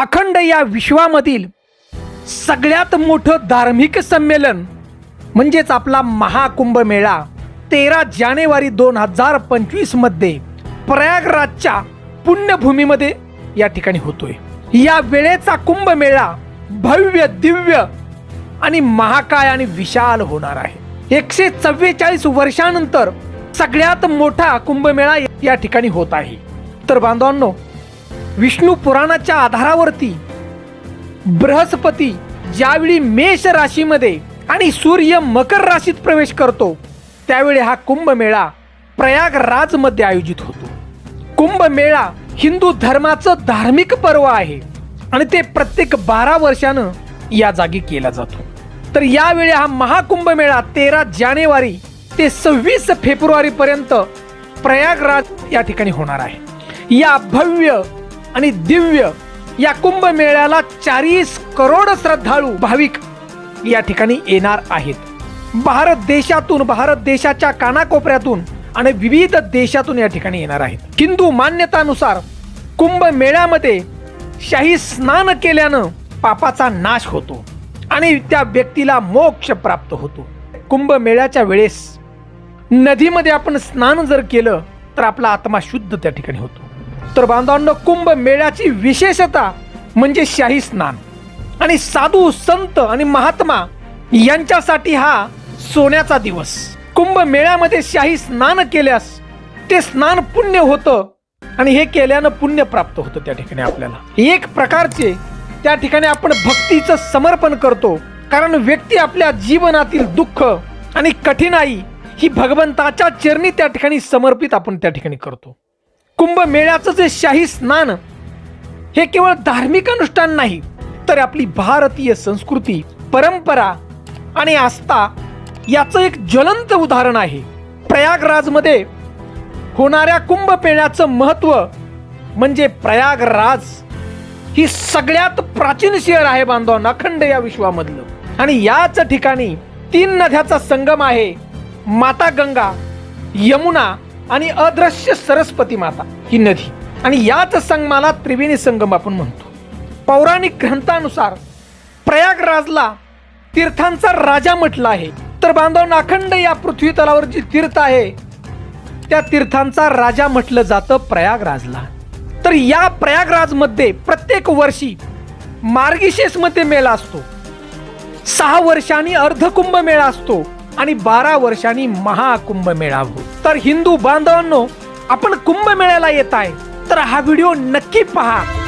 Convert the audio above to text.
अखंड या विश्वामधील सगळ्यात मोठं धार्मिक संमेलन म्हणजेच आपला महाकुंभ मेळा तेरा जानेवारी दोन हजार पंचवीसमध्ये प्रयागराजच्या पुण्यभूमीमध्ये या ठिकाणी होतोय. या वेळेचा कुंभमेळा भव्य दिव्य आणि महाकाय आणि विशाल होणार आहे. एकशे चव्वेचाळीस वर्षानंतर सगळ्यात मोठा कुंभमेळा या ठिकाणी होत आहे. तर बांधवांनो विष्णू पुराणाच्या आधारावरती बृहस्पती ज्यावेळी मेष राशीमध्ये आणि सूर्य मकर राशीत प्रवेश करतो त्यावेळी हा कुंभमेळा प्रयागराजमध्ये आयोजित होतो. कुंभमेळा हिंदू धर्माचं धार्मिक पर्व आहे आणि ते प्रत्येक बारा वर्षानं या जागी केला जातो. तर यावेळी हा महाकुंभमेळा तेरा जानेवारी ते सव्वीस फेब्रुवारी पर्यंत प्रयागराज या ठिकाणी होणार आहे. या भव्य आणि दिव्य या कुंभमेळ्याला चाळीस करोड श्रद्धाळू भाविक या ठिकाणी येणार आहेत. भारत देशातून भारत देशाच्या कानाकोपऱ्यातून आणि विविध देशातून या ठिकाणी येणार आहेत. हिंदू मान्यतानुसार कुंभमेळ्यामध्ये शाही स्नान केल्यानं पापाचा नाश होतो आणि त्या व्यक्तीला मोक्ष प्राप्त होतो. कुंभमेळ्याच्या वेळेस नदीमध्ये आपण स्नान जर केलं तर आपला आत्मा शुद्ध त्या ठिकाणी होतो. तर बांधवांनो कुंभ मेळ्याची विशेषता म्हणजे शाही स्नान. आणि साधू संत आणि महात्मा यांच्यासाठी हा सोन्याचा दिवस. कुंभ मेळ्यामध्ये शाही स्नान केल्यास ते स्नान पुण्य होतं आणि हे केल्यानं पुण्य प्राप्त होतं त्या ठिकाणी आपल्याला. एक प्रकारचे त्या ठिकाणी आपण भक्तीचं समर्पण करतो. कारण व्यक्ती आपल्या जीवनातील दुःख आणि कठीणाई ही भगवंताच्या चरणी त्या ठिकाणी समर्पित आपण त्या ठिकाणी करतो. कुंभमेळ्याचं जे शाही स्नान हे केवळ धार्मिक अनुष्ठान नाही तर आपली भारतीय संस्कृती परंपरा आणि आस्था याचं एक ज्वलंत उदाहरण आहे. प्रयागराजमध्ये होणाऱ्या कुंभमेळ्याचं महत्त्व म्हणजे प्रयागराज ही सगळ्यात प्राचीन शहर आहे बांधवांना अखंड या विश्वामधलं. आणि याच ठिकाणी तीन नद्याचा संगम आहे माता गंगा यमुना आणि अदृश्य सरस्वती माता ही नदी. आणि याच संगमाला त्रिवेणी संगम आपण म्हणतो. पौराणिक ग्रंथानुसार प्रयागराजला तीर्थांचा राजा म्हटला आहे. तर बांधव अखंड या पृथ्वी तलावर जी तीर्थ आहे त्या तीर्थांचा राजा म्हटलं जातं प्रयागराजला. तर या प्रयागराजमध्ये प्रत्येक वर्षी मार्गिशेसमध्ये मेळा असतो. सहा वर्षांनी अर्धकुंभ मेळा असतो. आणि बारा वर्षांनी महाकुंभ मेळा तर हिंदू बांधवांनो आपण कुंभमेळ्याला येत आहे. तर हा व्हिडिओ नक्की पहा.